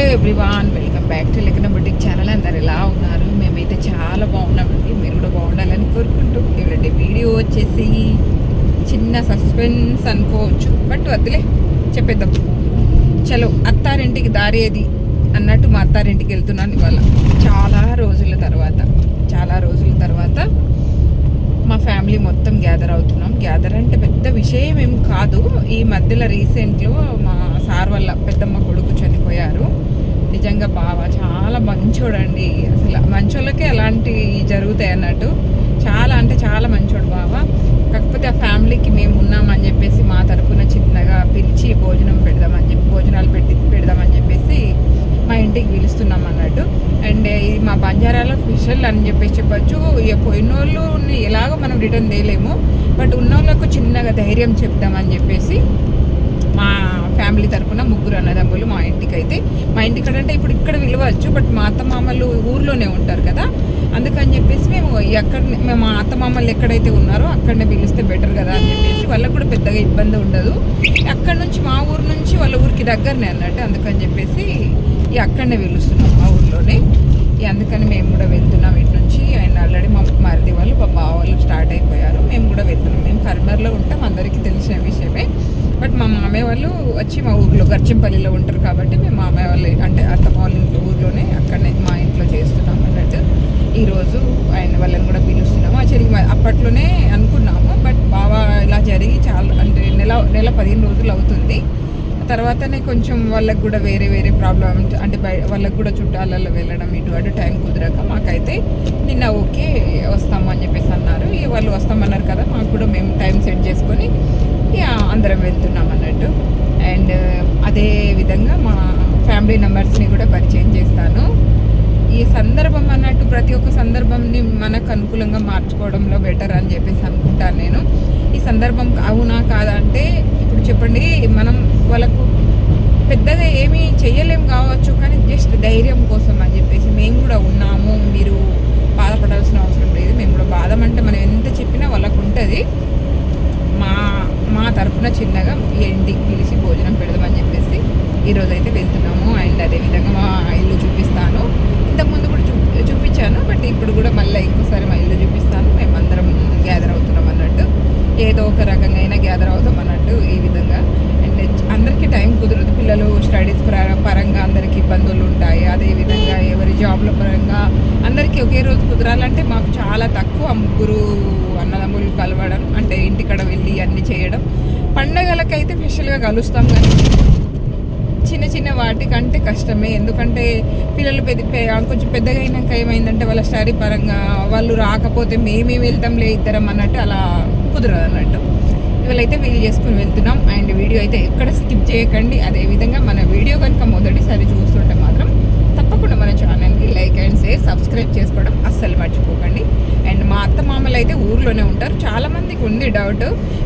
Hello everyone welcome back to లెక్కన boutique channel. అందరు ఎలా ఉన్నారు? మేమైతే చాలా బాగున్నామండి. మీరు కూడా బాగుండాలని కోరుకుంటూ ఇవాళ వీడియో వచ్చేసి చిన్న సస్పెన్స్ అనుకోవచ్చు బట్ వద్దులే చెప్పేద్దాం. చలో అత్తారింటికి దారి ఏది? అన్నట్టు మా అత్తారింటికి వెళ్తున్నాను ఇవాళ. చాలా రోజుల తర్వాత చాలా రోజుల తర్వాత మా ఫ్యామిలీ మొత్తం గ్యాదర్ అవుతున్నాం. గ్యాదర్ అంటే పెద్ద విషయం ఏం కాదు. ఈ మధ్యలో రీసెంట్లో మా సార్ వాళ్ళ పెద్దమ్మ కొడుకు చనిపోయారు. నిజంగా బాగా చాలా మంచోడండి. అసలు మంచోళ్ళకే అలాంటివి జరుగుతాయి అన్నట్టు. చాలా అంటే చాలా మంచోడు బావ. కాకపోతే ఆ ఫ్యామిలీకి మేము ఉన్నామని చెప్పేసి మా తరపున చిన్నగా పిలిచి భోజనం పెడదామని చెప్పి భోజనాలు పెట్టి పెడదామని చెప్పేసి మా ఇంటికి పిలుస్తున్నాం అన్నట్టు. అండ్ ఇది మా బంజారాలో ఫిషల్ అని చెప్పేసి చెప్పచ్చు. ఇక పోయిన వాళ్ళు ఎలాగో మనం రిటర్న్ తేలేము. బట్ ఉన్న వాళ్ళకు చిన్నగా ధైర్యం చెప్దామని చెప్పేసి మా ఫ్యామిలీ తరఫున ముగ్గురు అన్నదమ్ములు మా ఇంటికి అయితే మా ఇంటికి అంటే ఇప్పుడు ఇక్కడ విలువచ్చు బట్ మా అత్త మామలు ఊర్లోనే ఉంటారు కదా. అందుకని చెప్పేసి మేము ఎక్కడ మేము మా అత్త మామలు ఎక్కడైతే ఉన్నారో అక్కడనే పిలిస్తే బెటర్ కదా అని చెప్పేసి వాళ్ళకు కూడా పెద్దగా ఇబ్బంది ఉండదు. అక్కడ నుంచి మా ఊరు నుంచి వాళ్ళ ఊరికి దగ్గరనే అన్నట్టు అందుకని చెప్పేసి ఇక అక్కడనే పిలుస్తున్నాం మా ఊర్లోనే. ఇక అందుకని మేము కూడా వెళ్తున్నాం ఇటు నుంచి. అండ్ ఆల్రెడీ మా మరిది వాళ్ళు మా బావ వాళ్ళు స్టార్ట్ అయిపోయారు. మేము కూడా వెళ్తున్నాం. మేము కరీంనగర్లో ఉంటాం అందరికీ తెలిసిన విషయమే. బట్ మా మామయ్య వాళ్ళు వచ్చి మా ఊర్లో గర్చంపల్లిలో ఉంటారు కాబట్టి మేము మామయ్య వాళ్ళు అంటే అత్తమ్మ వాళ్ళ ఇంట్లో ఊర్లోనే అక్కడనే మా ఇంట్లో చేస్తున్నాం అన్నట్టు. ఈరోజు ఆయన వాళ్ళని కూడా పిలుస్తున్నాము. యాక్చువల్లీ అప్పట్లోనే అనుకున్నాము. బట్ బావ ఇలా జరిగి చాలా అంటే నెల నెల పదిహేను రోజులు అవుతుంది. తర్వాతనే కొంచెం వాళ్ళకి కూడా వేరే వేరే ప్రాబ్లం అంటే బయట వాళ్ళకి కూడా చుట్టాలలో వెళ్ళడం ఇటు అటు టైం కుదరక మాకైతే నిన్న ఓకే వస్తాము అని చెప్పేసి అన్నారు. ఇక వాళ్ళు వస్తామన్నారు కదా మాకు కూడా మేము టైం సెట్ చేసుకొని ఇక అందరం వెళ్తున్నాం అన్నట్టు. అండ్ అదే విధంగా మా ఫ్యామిలీ మెంబర్స్ని కూడా పరిచయం చేస్తాను. ఈ సందర్భం అన్నట్టు ప్రతి ఒక్క సందర్భంని మనకు అనుకూలంగా మార్చుకోవడంలో బెటర్ అని చెప్పేసి అనుకుంటాను నేను. ఈ సందర్భం అవునా కాదా అంటే ఇప్పుడు చెప్పండి మనం వాళ్ళకు పెద్దగా ఏమీ చేయలేం కావచ్చు కానీ జస్ట్ ధైర్యం కోసం అని చెప్పేసి మేము కూడా ఉన్నాము మీరు బాధపడాల్సిన అవసరం లేదు మేము కూడా బాధం అంటే మనం ఎంత చెప్పినా వాళ్ళకు ఉంటుంది. మా మా తరపున చిన్నగా ఎండి ఇంటికి పిలిచి భోజనం పెడదామని చెప్పేసి ఈరోజైతే వెళ్తున్నాము. అండ్ అదేవిధంగా మా ఇల్లు చూపిస్తాను. ఇంతకుముందు కూడా చూ చూపించాను బట్ ఇప్పుడు కూడా మళ్ళీ ఇంకోసారి మా ఇల్లు చూపిస్తాను. మేము అందరం గ్యాదర్ అవుతున్నాం అన్నట్టు. ఏదో ఒక రకంగా అయినా గ్యాదర్ అవుతాం అన్నట్టు ఈ విధంగా. అండ్ అందరికీ టైం కుదరదు. పిల్లలు స్టడీస్ పరంగా అందరికీ ఇబ్బందులు ఉంటాయి. అదేవిధంగా ఎవరి జాబ్ల పరంగా అందరికీ ఒకే రోజు కుదరాలంటే మాకు చాలా తక్కువ ముగ్గురు అన్నదమ్ములు కలవడం అంటే ఇంటికడ వెళ్ళి అన్నీ చేయడం. పండగలకైతే స్పెషల్గా కలుస్తాం కానీ చిన్న చిన్న వాటికంటే కష్టమే. ఎందుకంటే పిల్లలు పెద్ద కొంచెం పెద్దగా అయినాక ఏమైందంటే వాళ్ళ స్టడీ పరంగా వాళ్ళు రాకపోతే మేమే వెళ్తాంలే ఇద్దరం అన్నట్టు అలా కుదరదు అన్నట్టు ఇవాళైతే వీలు చేసుకుని వెళ్తున్నాం. అండ్ వీడియో అయితే ఎక్కడ స్కిప్ చేయకండి. అదేవిధంగా మన వీడియో కనుక మొదటిసారి చూస్తుంటాం తప్పకుండా మన ఛానల్కి లైక్ అండ్ షేర్ సబ్స్క్రైబ్ చేసుకోవడం అస్సలు మర్చిపోకండి. అండ్ మా అత్త మామలు అయితే ఊర్లోనే ఉంటారు. చాలామందికి ఉంది డౌట్.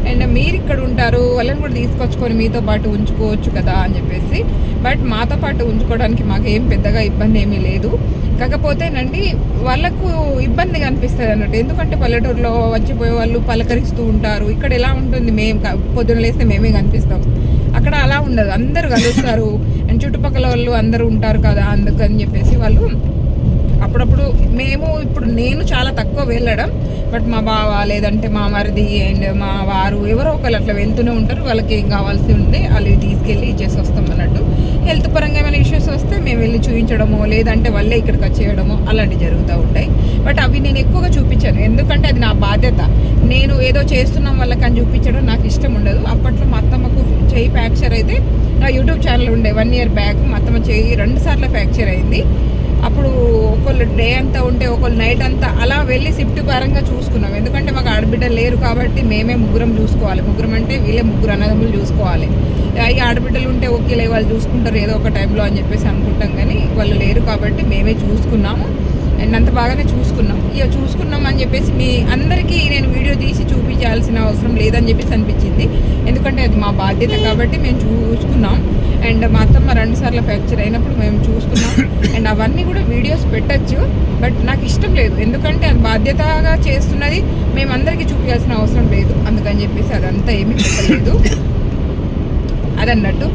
అండ్ మీరు ఇక్కడ ఉంటారు వాళ్ళని కూడా తీసుకొచ్చుకొని మీతో పాటు ఉంచుకోవచ్చు కదా అని చెప్పేసి. బట్ మాతో పాటు ఉంచుకోవడానికి మాకు ఏం పెద్దగా ఇబ్బంది ఏమీ లేదు. కాకపోతేనండి వాళ్ళకు ఇబ్బందిగా అనిపిస్తుంది అన్నట్టు. ఎందుకంటే పల్లెటూరులో వచ్చిపోయే వాళ్ళు పలకరిస్తూ ఉంటారు. ఇక్కడ ఎలా ఉంటుంది మేము పొద్దున లేస్తే మేమే కనిపిస్తాం. అక్కడ అలా ఉండదు. అందరు కలుస్తారు. అండ్ చుట్టుపక్కల వాళ్ళు అందరూ ఉంటారు కదా అందుకని చెప్పేసి వాళ్ళు అప్పుడప్పుడు మేము ఇప్పుడు నేను చాలా తక్కువ వెళ్ళడం బట్ మా బావ లేదంటే మా మరిది అండ్ మా వారు ఎవరో ఒకరు అట్లా వెళ్తూనే ఉంటారు. వాళ్ళకి ఏం కావాల్సి ఉంది వాళ్ళు తీసుకెళ్ళి ఇచ్చేసి వస్తాం అన్నట్టు. హెల్త్ పరంగా ఏమైనా ఇష్యూస్ వస్తే మేము వెళ్ళి చూపించడమో లేదంటే వాళ్ళే ఇక్కడికి వచ్చేయడమో అలాంటివి జరుగుతూ ఉంటాయి. బట్ అవి నేను ఎక్కువగా చూపించాను. ఎందుకంటే అది నా బాధ్యత. నేను ఏదో చేస్తున్నాం వాళ్ళకని చూపించడం నాకు ఇష్టం ఉండదు. అప్పట్లో మా అత్తమ్మకు చేయి ఫ్రాక్చర్ అయితే నా యూట్యూబ్ ఛానల్ ఉండే వన్ ఇయర్ బ్యాక్ మా అత్తమ్మ చేయి రెండు సార్లు ఫ్రాక్చర్ అయింది. అప్పుడు ఒకళ్ళు డే అంతా ఉంటే ఒకళ్ళు నైట్ అంతా అలా వెళ్ళి షిఫ్ట్ పరంగా చూసుకున్నాం. ఎందుకంటే మాకు ఆడబిడ్డలు లేరు కాబట్టి మేమే ముగ్గురం చూసుకోవాలి. ముగ్గురం అంటే వీళ్ళే ముగ్గురు అన్నదమ్ములు చూసుకోవాలి. ఈ ఆడబిడ్డలు ఉంటే ఓకేలే వాళ్ళు చూసుకుంటారు ఏదో ఒక టైంలో అని చెప్పేసి అనుకుంటాం కానీ వాళ్ళు లేరు కాబట్టి మేమే చూసుకున్నాము. అండ్ అంత బాగానే చూసుకున్నాం. ఇక చూసుకున్నాం అని చెప్పేసి మీ అందరికీ నేను వీడియో తీసి చూపించాల్సిన అవసరం లేదని చెప్పేసి అనిపించింది. ఎందుకంటే అది మా బాధ్యత కాబట్టి మేము చూసుకున్నాం. అండ్ మా అత్తమ్మ రెండు సార్లు ఫ్రాక్చర్ అయినప్పుడు మేము చూసుకున్నాం. అండ్ అవన్నీ కూడా వీడియోస్ పెట్టచ్చు బట్ నాకు ఇష్టం లేదు. ఎందుకంటే అది బాధ్యతగా చేస్తున్నది మేము అందరికీ చూపించాల్సిన అవసరం లేదు. అందుకని చెప్పేసి అదంతా ఏమీ పెట్టలేదు. అదన్నట్టు.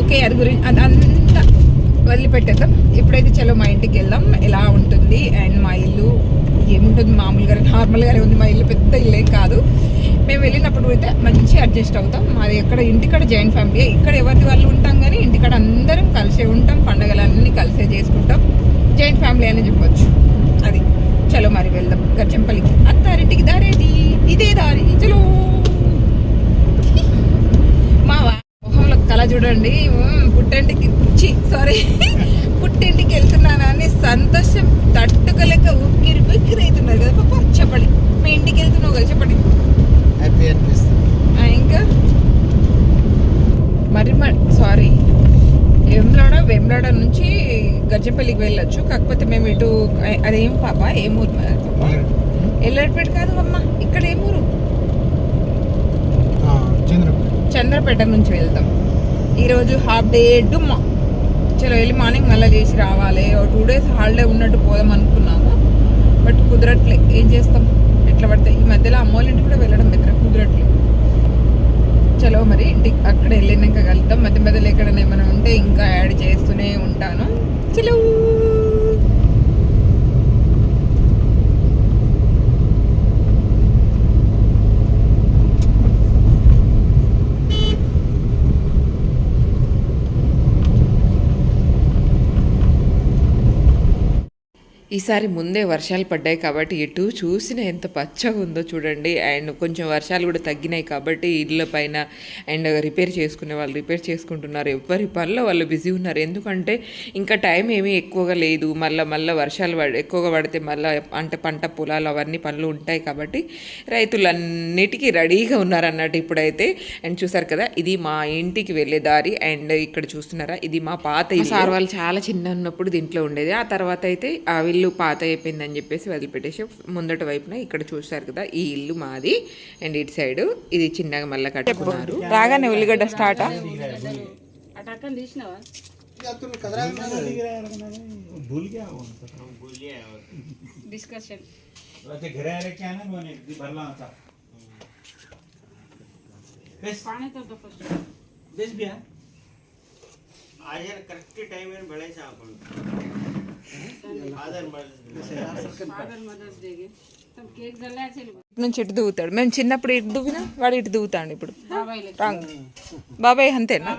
ఓకే అది గురించి అదంతా వదిలిపెట్టి వదిలిపెట్టేద్దాం. ఇప్పుడైతే చలో మా ఇంటికి వెళ్దాం ఎలా ఉంటుంది అండ్ మా ఇల్లు ఏముంటుంది? మామూలుగా నార్మల్గానే ఉంది. మా ఇల్లు పెద్ద ఇల్లు ఏం కాదు. మేము వెళ్ళినప్పుడు అయితే మంచి అడ్జస్ట్ అవుతాం. మాది ఎక్కడ ఇంటికాడ జాయింట్ ఫ్యామిలీ. ఇక్కడ ఎవరిది వాళ్ళు ఉంటాం కానీ ఇంటికాడ అందరం కలిసే ఉంటాం. పండగలన్నీ కలిసే చేసుకుంటాం. జాయింట్ ఫ్యామిలీ అని చెప్పొచ్చు. అది. చలో మరి వెళ్దాం. గర్జంపల్లికి. అత్తారింటికి దారేది ఇదే దారి. చలో మా వా- కళ చూడండి. పుట్టింటికి చి సారీ పుట్టింటికి వెళ్తున్నానా అని సంతోషం తట్టుకోలేక ఉక్కిరి బిక్కిరి అవుతున్నారు కదా పాప. చెప్పండి. మీ ఇంటికి వెళ్తున్నావు కదా చెప్పండి. హ్యాపీ అనిపిస్తుంది. ఇంకా? మరి సారీ వేములాడ వేములాడ నుంచి గజ్జపల్లికి వెళ్ళొచ్చు. కాకపోతే మేము ఇటు అదేం పాప ఏం ఊరు ఎల్లడిపేట కాదు అమ్మ. ఇక్కడ ఏం ఊరు? చంద్రపూర్ చంద్రపేట నుంచి వెళ్తాం. ఈరోజు హాఫ్ డే డుమ్మ చలో వెళ్ళి మార్నింగ్ మళ్ళీ చేసి రావాలి. టూ డేస్ హాలిడే ఉన్నట్టు పోదాం అనుకున్నాము. బట్ కుదరట్లే. ఏం చేస్తాం? ఎట్లా పడితే ఈ మధ్యలో అమ్మోళ్ళ ఇంటికి కూడా వెళ్ళడం దగ్గర కుదరట్లే. చలో మరి ఇంటికి అక్కడ వెళ్ళినాక కలుద్దాం. మధ్య మధ్యలో ఎక్కడైనా ఏమైనా ఉంటే ఇంకా యాడ్ చేస్తూనే ఉంటాను. చలో! ఈసారి ముందే వర్షాలు పడ్డాయి కాబట్టి ఎటు చూసినా ఎంత పచ్చగా ఉందో చూడండి. అండ్ కొంచెం వర్షాలు కూడా తగ్గినాయి కాబట్టి ఇళ్ళ పైన అండ్ రిపేర్ చేసుకునే వాళ్ళు రిపేర్ చేసుకుంటున్నారు. ఎవరి పనిలో వాళ్ళు బిజీ ఉన్నారు. ఎందుకంటే ఇంకా టైం ఏమీ ఎక్కువగా లేదు. మళ్ళీ మళ్ళీ వర్షాలు ఎక్కువగా పడితే మళ్ళీ అంటే పంట పొలాలు అవన్నీ పనులు ఉంటాయి కాబట్టి రైతులన్నిటికీ రెడీగా ఉన్నారు అన్నట్టు ఇప్పుడైతే. అండ్ చూసారు కదా ఇది మా ఇంటికి వెళ్ళే దారి. అండ్ ఇక్కడ చూస్తున్నారా ఇది మా పాత. సార్ వాళ్ళు చాలా చిన్న ఉన్నప్పుడు దీంట్లో ఉండేది. ఆ తర్వాత అయితే ఆ ఇల్లు పాత అయిపోయిందని చెప్పేసి వదిలిపెట్టేసి ముందటి వైపున ఇక్కడ చూస్తారు కదా ఈ ఇల్లు మాది. అండ్ ఇటు సైడ్ ఇది చిన్నగా మళ్ళీ కట్టుకున్నారు. రాగానే ఉల్లిగడ్డ స్టార్ట్? డిస్కషన్ ಕರೆಕ್ಟ್ ಟೈಮ್ ಏನು నుంచి ఇటు దూగుతాడు మేము చిన్నప్పుడు ఇటు దువ్వినా వాడు ఇటు దువ్వుతాడు ఇప్పుడు. రాంగ్. బాబాయ్ అంతేనా?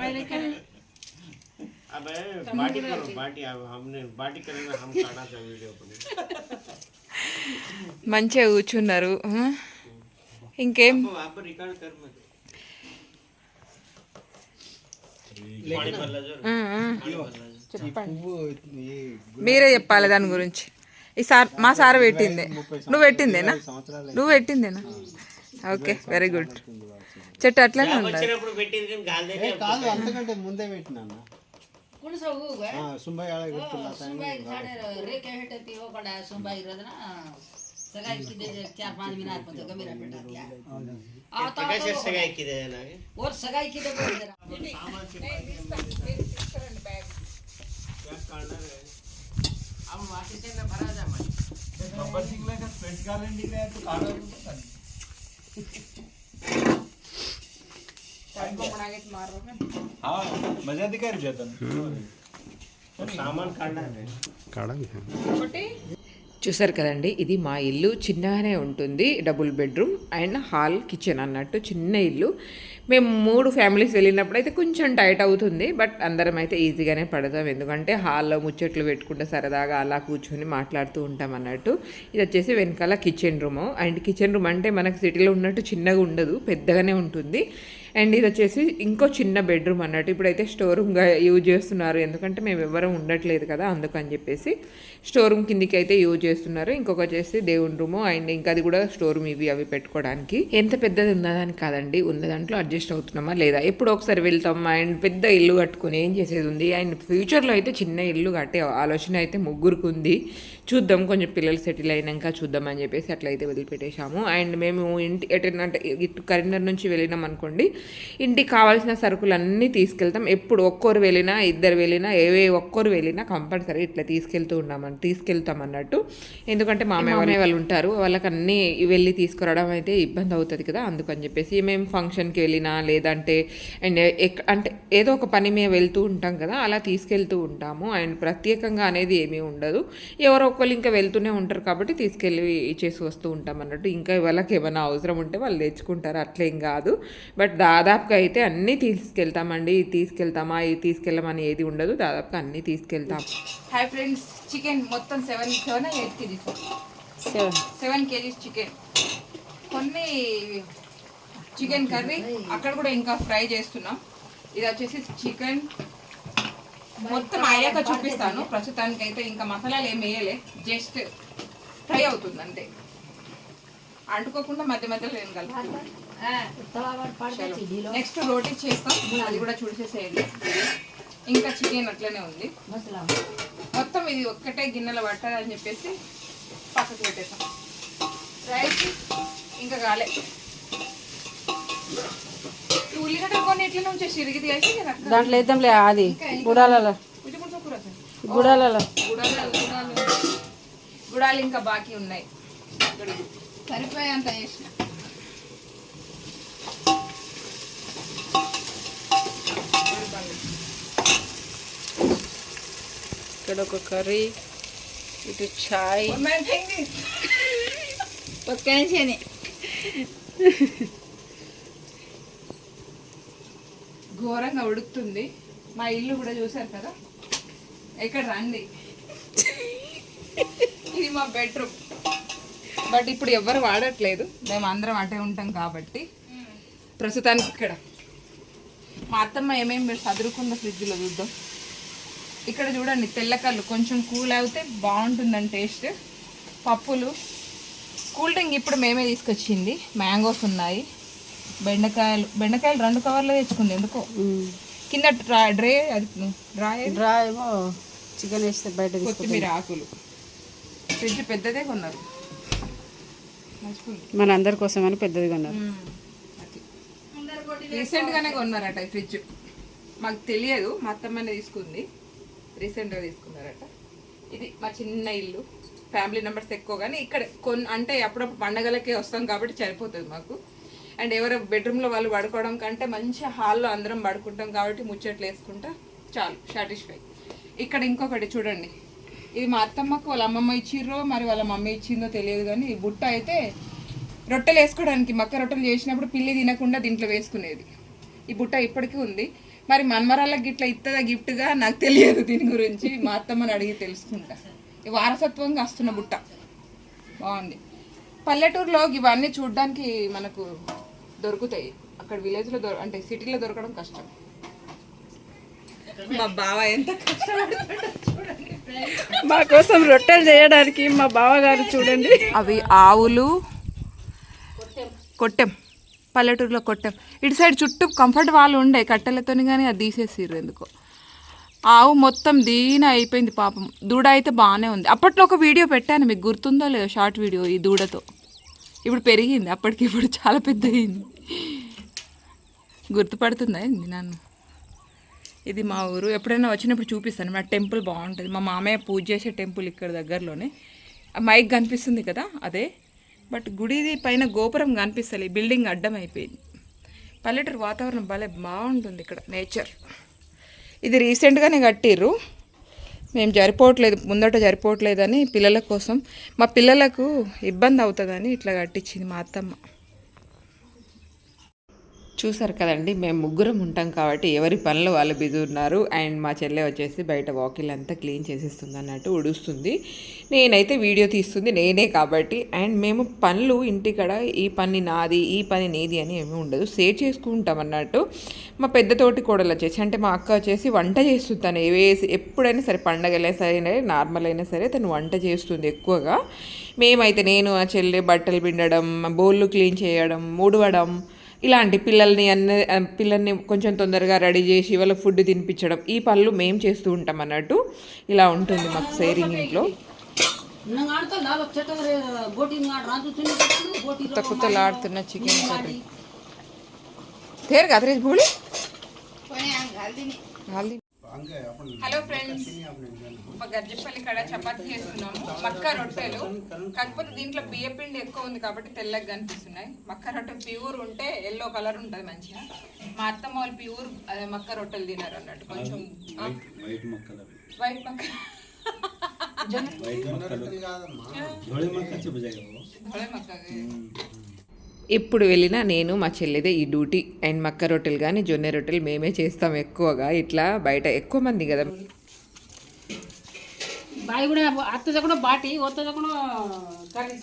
మంచిగా కూర్చున్నారు. ఇంకేం? చెప్పండి. మీరే చెప్పాలి దాని గురించి. ఈ సార్ మా సార్ పెట్టిందే. నువ్వు పెట్టిందేనా? నువ్వు పెట్టిందేనా? ఓకే వెరీ గుడ్ చెట్టు అట్లనే ఉండాలి. ಸಗಾಯಿ చూసారు కదండి ఇది మా ఇల్లు. చిన్నగానే ఉంటుంది double bedroom and hall kitchen అన్నట్టు చిన్న ఇల్లు. మేము మూడు ఫ్యామిలీస్ వెళ్ళినప్పుడు అయితే కొంచెం టైట్ అవుతుంది బట్ అందరం అయితే ఈజీగానే పడతాం. ఎందుకంటే హాల్లో ముచ్చట్లు పెట్టుకుంటే సరదాగా అలా కూర్చొని మాట్లాడుతూ ఉంటాం అన్నట్టు. ఇది వచ్చేసి వెనకాల kitchen room. And kitchen room అంటే మనకు సిటీలో ఉన్నట్టు చిన్నగా ఉండదు పెద్దగానే ఉంటుంది. అండ్ ఇది వచ్చేసి ఇంకో చిన్న బెడ్రూమ్ అన్నట్టు. ఇప్పుడైతే స్టోర్ రూమ్గా యూజ్ చేస్తున్నారు. ఎందుకంటే మేము ఎవరూ ఉండట్లేదు కదా అందుకని చెప్పేసి స్టోర్ రూమ్ కిందికి అయితే యూజ్ చేస్తున్నారు. ఇంకొక వచ్చేసి దేవుని రూము అండ్ ఇంకా అది కూడా స్టోర్ రూమ్ ఇవి అవి పెట్టుకోవడానికి. ఎంత పెద్దది ఉన్నదని కాదండి ఉన్న దాంట్లో అడ్జస్ట్ అవుతున్నామా లేదా? ఎప్పుడు ఒకసారి వెళ్తాం అండ్ పెద్ద ఇల్లు కట్టుకొని ఏం చేసేది ఉంది? అండ్ ఫ్యూచర్లో అయితే చిన్న ఇల్లు కట్టే ఆలోచన అయితే ముగ్గురికి ఉంది. చూద్దాం కొంచెం పిల్లలు సెటిల్ అయినాక చూద్దాం అని చెప్పేసి అట్లయితే వదిలిపెట్టేశాము. అండ్ మేము ఇంటి ఎటైనా అంటే ఇటు కరీంనగర్ నుంచి వెళ్ళినాం అనుకోండి ఇంటికి కావాల్సిన సరుకులు అన్నీ తీసుకెళ్తాం. ఎప్పుడు ఒక్కరు వెళ్ళినా ఇద్దరు వెళ్ళినా ఏ ఒక్కరు వెళ్ళినా కంపల్సరీ ఇట్లా తీసుకెళ్తూ ఉన్నామని తీసుకెళ్తాం అన్నట్టు. ఎందుకంటే మా మామయ్య వాళ్ళు ఉంటారు వాళ్ళకి అన్నీ వెళ్ళి తీసుకురావడం అయితే ఇబ్బంది అవుతుంది కదా అందుకని చెప్పేసి మేము ఫంక్షన్కి వెళ్ళినా లేదంటే అండ్ అంటే ఏదో ఒక పని మీద వెళ్తూ ఉంటాం కదా అలా తీసుకెళ్తూ ఉంటాము. అండ్ ప్రత్యేకంగా అనేది ఏమీ ఉండదు. ఎవరో ఒకళ్ళు ఇంకా వెళ్తూనే ఉంటారు కాబట్టి తీసుకెళ్ళి ఇచ్చేసి వస్తూ ఉంటాం అన్నట్టు. ఇంకా వాళ్ళకి ఏమైనా అవసరం ఉంటే వాళ్ళు తెచ్చుకుంటారు. అట్లేం కాదు. బట్ దాదాపుగా అయితే అన్నీ తీసుకెళ్తామండి. ఇది తీసుకెళ్తామా? ఇది తీసుకెళ్ళమని ఏది ఉండదు. దాదాపుగా అన్నీ తీసుకెళ్తాం. హాయ్ ఫ్రెండ్స్ చికెన్ మొత్తం seven seven eight KGs seven seven KGs chicken కొన్ని చికెన్ కర్రీ అక్కడ కూడా ఇంకా ఫ్రై చేస్తున్నాం. ఇది వచ్చేసి చికెన్ మొత్తం అయ్యాక చూపిస్తాను. ప్రస్తుతానికి అయితే ఇంకా మసాలాలు ఏం వేయలే. జస్ట్ ఫ్రై అవుతుంది అంతే అంటుకోకుండా మధ్య మధ్యలో ఏం కలుపుతుంది నెక్స్ట్ రోటీ చేస్తాం. అది కూడా చూసేసేయండి. ఇంకా చికెన్ అట్లనే ఉంది. మొత్తం ఇది ఒక్కటే గిన్నెలో పట్టాలని చెప్పేసి పక్కకు పెట్టేసాం. రైస్ ఇంకా కాలే. దాంట్లో వేద్దాంలే అది గుడాలలో. గుడాలలో. గుడాలు గుడాలు. గుడాలు ఇంకా బాకీ ఉన్నాయి. సరిపోయేంత చేసిన. ఇక్కడ ఒక కర్రీ ఇటు చాయ్. ఒక్క ఘోరంగా ఉడుకుతుంది. మా ఇల్లు కూడా చూసారు కదా? ఇక్కడ రండి. ఇది మా బెడ్రూమ్ బట్ ఇప్పుడు ఎవ్వరు వాడట్లేదు. మేము అందరం అటే ఉంటాం కాబట్టి. ప్రస్తుతానికి ఇక్కడ. మా అత్తమ్మ ఏమేమి చదువుకుందో ఫ్రిడ్జ్లో చూద్దాం. ఇక్కడ చూడండి తెల్లకల్లు కొంచెం కూల్ అవుతే బాగుంటుందని టేస్ట్. పప్పులు. కూల్ డ్రింక్ ఇప్పుడు మేమే తీసుకొచ్చింది. మ్యాంగోస్ ఉన్నాయి. బెండకాయలు బెండకాయలు రెండు కవర్లు తెచ్చుకుంది ఎందుకో. కింద డ్రా డ్రే అది డ్రా డ్రా ఏమో చికెన్ వేస్తే బయట కొత్తిమీర ఆకులు. ఫ్రిడ్జ్ పెద్దదే కొన్నారు. మన అందరి కోసం అని పెద్దదిగా ఉన్నారు రీసెంట్ గానే కొన్నారట ఈ ఫ్రిడ్జ్. మాకు తెలియదు మా అత్తమ్మనే తీసుకుంది. రీసెంట్గా తీసుకున్నారట. ఇది మా చిన్న ఇల్లు. ఫ్యామిలీ మెంబర్స్ ఎక్కువ కానీ ఇక్కడ కొన్ని అంటే అప్పుడప్పుడు పండగలకే వస్తాం కాబట్టి సరిపోతుంది మాకు. అండ్ ఎవరో బెడ్రూమ్లో వాళ్ళు పడుకోవడం కంటే మంచి హాల్లో అందరం పడుకుంటాం కాబట్టి ముచ్చట్లు వేసుకుంటా చాలు సాటిస్ఫై ఇక్కడ ఇంకొకటి చూడండి. ఇది మా అత్తమ్మకు వాళ్ళ అమ్మమ్మ ఇచ్చిర్రో మరి వాళ్ళ మమ్మీ ఇచ్చిందో తెలియదు కానీ బుట్ట అయితే రొట్టెలు వేసుకోవడానికి మక్క రొట్టెలు చేసినప్పుడు పిల్లి తినకుండా దీంట్లో వేసుకునేది. ఈ బుట్ట ఇప్పటికీ ఉంది. మరి మన్మరాళ్ళకి ఇట్లా ఇస్తుందా గిఫ్ట్గా నాకు తెలియదు దీని గురించి. మా అత్తమ్మని అడిగి తెలుసుకుంటా. వారసత్వంగా వస్తున్న బుట్ట. బాగుంది. పల్లెటూరులో ఇవన్నీ చూడడానికి మనకు దొరుకుతాయి. అక్కడ విలేజ్లో దొర అంటే సిటీలో దొరకడం కష్టం. మా బావ ఎంత మా కోసం రొట్టెలు చేయడానికి మా బావగారు చూడండి. అవి ఆవులు కొట్టెం పల్లెటూరులో కొట్టెం. ఇటు సైడ్ చుట్టూ కంఫర్ట్ వాళ్ళు ఉండే కట్టెలతోని కానీ అది తీసేసిర్రు ఎందుకో. ఆవు మొత్తం దీన అయిపోయింది పాపం. దూడ అయితే బాగానే ఉంది. అప్పట్లో ఒక వీడియో పెట్టాను మీకు గుర్తుందో లేదో షార్ట్ వీడియో ఈ దూడతో. ఇప్పుడు పెరిగింది. అప్పటికి ఇప్పుడు చాలా పెద్ద అయింది గుర్తుపడుతుందా ఏంది నన్ను? ఇది మా ఊరు. ఎప్పుడైనా వచ్చినప్పుడు చూపిస్తాను. మా టెంపుల్ బాగుంటుంది. మా మామయ్య పూజ చేసే టెంపుల్ ఇక్కడ దగ్గరలోనే. మైక్ కనిపిస్తుంది కదా అదే. బట్ గుడిది పైన గోపురం కనిపిస్తలే. బిల్డింగ్ అడ్డం అయిపోయింది పల్లెటూరు వాతావరణం భలే బాగుంటుంది ఇక్కడ. నేచర్. ఇది రీసెంట్గానే కట్టిర్రు. మేము జరిపోవట్లేదు ముందట జరిపోవట్లేదని పిల్లల కోసం. మా పిల్లలకు ఇబ్బంది అవుతుందని ఇట్లా కట్టించింది మా అత్తమ్మ. చూసారు కదండి మేము ముగ్గురం ఉంటాం కాబట్టి ఎవరి పనులు వాళ్ళు బిజీ ఉన్నారు. అండ్ మా చెల్లె వచ్చేసి బయట వాకిల్ అంతా క్లీన్ చేసేస్తుంది అన్నట్టు ఉడుస్తుంది నేనైతే వీడియో తీస్తుంది నేనే కాబట్టి. అండ్ మేము పనులు ఇంటికడ ఈ పని నాది ఈ పని నీది అని ఏమీ ఉండదు. సేవ్ చేసుకుంటాం అన్నట్టు. మా పెద్ద తోటి కోడలు వచ్చేసి అంటే మా అక్క వచ్చేసి వంట చేస్తుంది. తను వేసి ఎప్పుడైనా సరే పండగలే సరే నార్మల్ అయినా సరే తను వంట చేస్తుంది ఎక్కువగా. మేమైతే నేను ఆ చెల్లె బట్టలు పిండడం బోళ్ళు క్లీన్ చేయడం ఊడవడం ఇలాంటి పిల్లల్ని అన్న పిల్లల్ని కొంచెం తొందరగా రెడీ చేసి వాళ్ళకి ఫుడ్ తినిపించడం ఈ పనులు మేము చేస్తూ ఉంటాం అన్నట్టు ఇలా ఉంటుంది మాకు సేరింగ్ ఇంట్లో. కొత్త కొత్తలు చికెన్ తేరు కదా రేజ్ హలో ఫ్రెండ్స్. మా గజ్జపల్లి కాడ చపాతీ చేస్తున్నాము. మక్క రొట్టెలు. కాకపోతే దీంట్లో బియ్య పిండి ఎక్కువ ఉంది కాబట్టి తెల్లగా కనిపిస్తున్నాయి. మక్క రొట్టె ప్యూర్ ఉంటే ఎల్లో కలర్ ఉంటుంది మంచిగా. మా అత్తమ్మ వాళ్ళు ప్యూర్ అదే మక్క రొట్టెలు తినారు అన్నట్టు. కొంచెం వైట్ మొక్కలు వైట్ మక్క. వైట్ మొక్క ధోళే మక్క. ఇప్పుడు వెళ్ళినా నేను మా చెల్లిదే ఈ డ్యూటీ. అండ్ మక్క రొట్టెలు కానీ జొన్న రొట్టెలు మేమే చేస్తాం ఎక్కువగా. ఇట్లా బయట ఎక్కువ మంది కదా. బాయి కూడా అత్తది కూడా బాటి వత్తది కూడా కర్రీ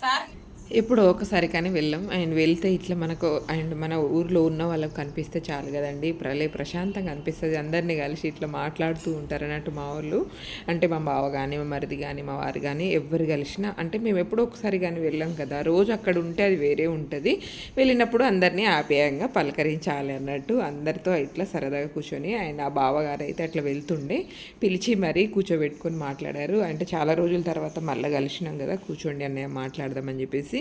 సార్ ఎప్పుడో ఒకసారి కానీ వెళ్ళాం. అండ్ వెళ్తే ఇట్లా మనకు అండ్ మన ఊర్లో ఉన్న వాళ్ళకి కనిపిస్తే చాలు కదండి. ప్రళయ ప్రశాంతంగా అనిపిస్తుంది. అందరినీ కలిసి ఇట్లా మాట్లాడుతూ ఉంటారు అన్నట్టు మా వాళ్ళు అంటే మా బావ కానీ మా మరిది కానీ మా వారు కానీ ఎవరు కలిసినా అంటే మేము ఎప్పుడో ఒకసారి కానీ వెళ్ళాం కదా. రోజు అక్కడ ఉంటే అది వేరే ఉంటుంది. వెళ్ళినప్పుడు అందరినీ ఆప్యాయంగా పలకరించాలి అన్నట్టు అందరితో ఇట్లా సరదాగా కూర్చొని ఆయన ఆ బావగారు అయితే అట్లా వెళ్తుండే. పిలిచి మరీ కూర్చోబెట్టుకొని మాట్లాడారు. అంటే చాలా రోజుల తర్వాత మళ్ళీ కలిసినాం కదా. కూర్చోండి అన్నయ్య మాట్లాడదామని చెప్పేసి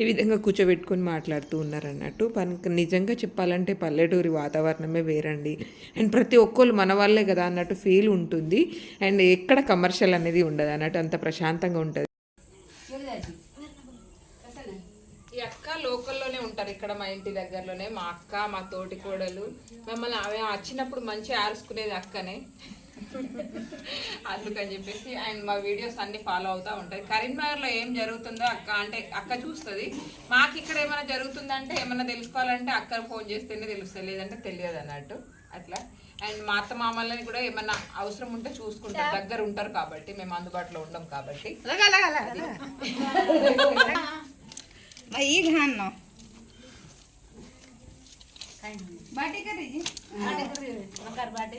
ఈ విధంగా కూర్చోబెట్టుకొని మాట్లాడుతూ ఉన్నారన్నట్టు. పని నిజంగా చెప్పాలంటే పల్లెటూరి వాతావరణమే వేరండి. అండ్ ప్రతి ఒక్కళ్ళు మన వాళ్ళే కదా అన్నట్టు ఫీల్ ఉంటుంది. అండ్ ఎక్కడ కమర్షియల్ అనేది ఉండదు అన్నట్టు అంత ప్రశాంతంగా ఉంటుంది. ఈ అక్క లోకల్లోనే ఉంటారు ఇక్కడ మా ఇంటి దగ్గరలోనే. మా అక్క మా తోటి కోడలు. మమ్మల్ని ఆమె వచ్చినప్పుడు మంచిగా ఆరుసుకునేది అక్కనే. అందుకని చెప్పేసి అండ్ మా వీడియోస్ అన్ని ఫాలో అవుతూ ఉంటాయి కరీంనగర్లో ఏం జరుగుతుందో అక్క అంటే అక్క చూస్తుంది. మాకు ఇక్కడ ఏమైనా జరుగుతుందంటే ఏమైనా తెలుసుకోవాలంటే అక్క ఫోన్ చేస్తేనే తెలుస్తుంది. లేదంటే తెలియదు అన్నట్టు. అట్లా. అండ్ మా అత్త మామల్ని కూడా ఏమైనా అవసరం ఉంటే చూసుకుంటారు. దగ్గర ఉంటారు కాబట్టి మేము అందుబాటులో ఉండం కాబట్టి. బాటి బాటి.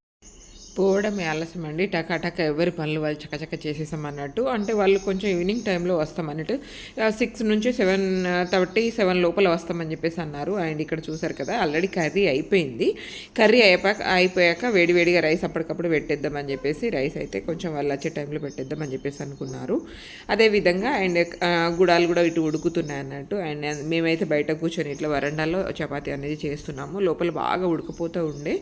పోవడం ఆలస్యం అండి టకాటక ఎవరి పనులు వాళ్ళు చకచక చేసేసాం అన్నట్టు అంటే వాళ్ళు కొంచెం ఈవినింగ్ టైంలో వస్తాం అన్నట్టు సిక్స్ నుంచి సెవెన్ థర్టీ సెవెన్ లోపల వస్తామని చెప్పేసి అన్నారు. అండ్ ఇక్కడ చూసారు కదా ఆల్రెడీ కర్రీ అయిపోయింది. కర్రీ అయిపోయాక అయిపోయాక వేడివేడిగా రైస్ అప్పటికప్పుడు పెట్టేద్దామని చెప్పేసి రైస్ అయితే కొంచెం వాళ్ళు వచ్చే టైంలో పెట్టేద్దామని చెప్పేసి అనుకున్నారు. అదేవిధంగా అండ్ గుడాలు కూడా ఇటు ఉడుకుతున్నాయి అన్నట్టు. అండ్ మేమైతే బయట కూర్చొని ఇట్లా వరండాలో చపాతీ అనేది చేస్తున్నాము. లోపల బాగా ఉడికిపోతూ ఉండే.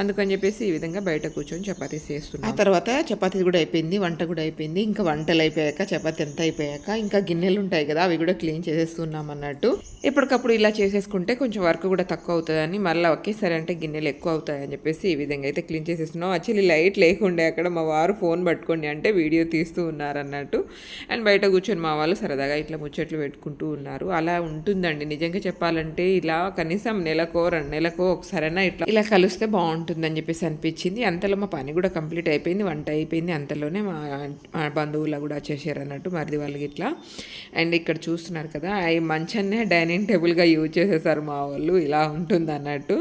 అందుకని చెప్పేసి ఈ విధంగా బయట కూర్చొని చపాతీ చేస్తున్నా. ఆ తర్వాత చపాతీ కూడా అయిపోయింది వంట కూడా అయిపోయింది. ఇంకా వంటలు అయిపోయాక చపాతీ ఎంత అయిపోయాక ఇంకా గిన్నెలు ఉంటాయి కదా అవి కూడా క్లీన్ చేసేస్తున్నాం అన్నట్టు. ఎప్పటికప్పుడు ఇలా చేసేసుకుంటే కొంచెం వర్క్ కూడా తక్కువ అవుతుందని మళ్ళీ ఒకేసారి అంటే గిన్నెలు ఎక్కువ అవుతాయని చెప్పేసి ఈ విధంగా అయితే క్లీన్ చేసేస్తున్నాం. యాక్చువల్లీ లైట్ లేకుండే అక్కడ మా వారు ఫోన్ పట్టుకోండి అంటే వీడియో తీస్తూ ఉన్నారు అన్నట్టు. అండ్ బయట కూర్చొని మా వాళ్ళు సరదాగా ఇట్లా ముచ్చట్లు పెట్టుకుంటూ ఉన్నారు. అలా ఉంటుందండి. నిజంగా చెప్పాలంటే ఇలా కనీసం నెలకో రెండు నెలకో ఒకసారైనా ఇట్లా ఇలా కలిస్తే బాగుంటుందని చెప్పేసి అనిపించింది. అంతలో మా పని కూడా కంప్లీట్ అయిపోయింది వంట అయిపోయింది. అంతలోనే మా మా బంధువులు కూడా వచ్చేసారు అన్నట్టు మరిది వాళ్ళకి ఇట్లా. అండ్ ఇక్కడ చూస్తున్నారు కదా అవి మంచాన్నే డైనింగ్ టేబుల్గా యూజ్ చేసేసారు మా వాళ్ళు ఇలా ఉంటుంది అన్నట్టు.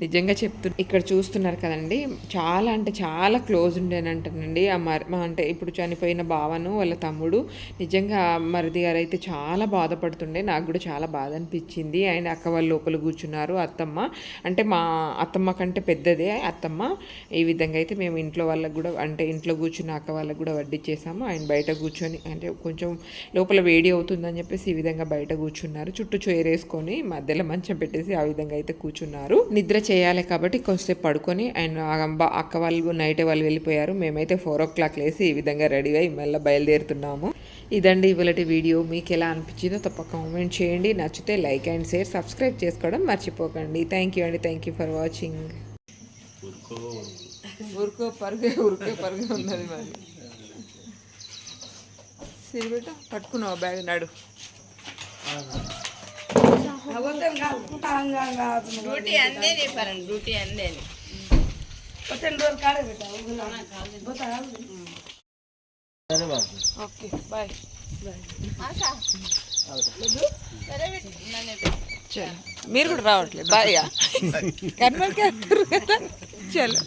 నిజంగా చెప్తు ఇక్కడ చూస్తున్నారు కదండి చాలా అంటే చాలా క్లోజ్ ఉండేనంటానండి. ఆ మరి మా అంటే ఇప్పుడు చనిపోయిన బావను వాళ్ళ తమ్ముడు నిజంగా మరిది గారు అయితే చాలా బాధపడుతుండే. నాకు కూడా చాలా బాధ అనిపించింది. అండ్ అక్క వాళ్ళు లోపల కూర్చున్నారు అత్తమ్మ. అంటే మా అత్తమ్మ కంటే పెద్దదే అత్తమ్మ ఈ విధంగా అయితే మేము ఇంట్లో వాళ్ళకి కూడా అంటే ఇంట్లో కూర్చున్న అక్క వాళ్ళకి కూడా వడ్డిచ్చేసాము. ఆయన బయట కూర్చొని అంటే కొంచెం లోపల వేడి అవుతుందని చెప్పేసి ఈ విధంగా బయట కూర్చున్నారు. చుట్టూ చేరేసుకొని మధ్యలో మంచం పెట్టేసి ఆ విధంగా అయితే కూర్చున్నారు. నిద్ర చేయాలి కాబట్టి కొంచెంసేపు పడుకొని ఆయన అక్క వాళ్ళు నైట్ వాళ్ళు వెళ్ళిపోయారు. మేమైతే ఫోర్ ఓ క్లాక్ లేసి ఈ విధంగా రెడీ అయ్యి మళ్ళీ బయలుదేరుతున్నాము. ఇదండి ఇవాళ వీడియో. మీకు ఎలా అనిపించిందో తప్పక కామెంట్ చేయండి. నచ్చితే లైక్ అండ్ షేర్ సబ్స్క్రైబ్ చేసుకోవడం మర్చిపోకండి. థ్యాంక్ యూ అండి. Thank you for watching. ఉరుకో పరుగే ఉరికే పరుగే ఉన్నది మరి. సిరిబిట పట్టుకున్నావు బ్యాగ్ నాడు. డ్యూటీ అందే చెప్పారండి డ్యూటీ అందే ఓకే బాయ్. మీరు కూడా రావట్లేదు. బాయ్ కర్నూలుకి వస్తారు చలో.